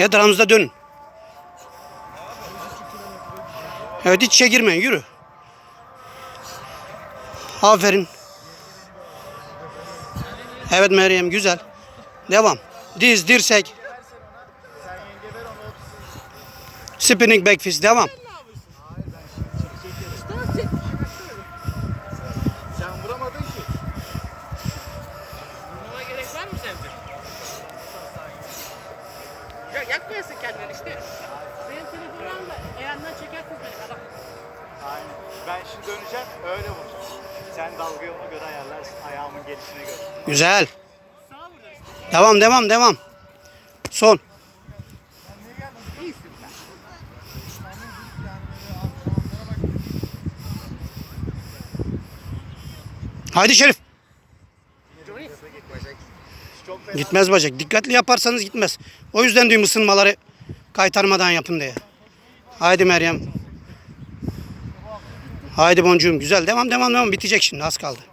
Evet aranızda dönün. Evet hiç içe girmeyin yürü. Aferin. Evet Meryem güzel. Devam. Diz, dirsek. Spinning back fist devam. Ya yakmayasın kendini işte. Benim telefonum al da ayağından çekersin beni. Bak. Aynen. Ben şimdi döneceğim öyle vuracağım. Sen dalga yoluna göre ayarlarsın ayağımın gelişine göre. Güzel. Devam devam devam. Son. Haydi Şerif. Gitmez bacak. Dikkatli yaparsanız gitmez. O yüzden diyorum ısınmaları kaytarmadan yapın diye. Haydi Meryem. Haydi boncuğum. Güzel. Devam devam devam. Bitecek şimdi. Az kaldı.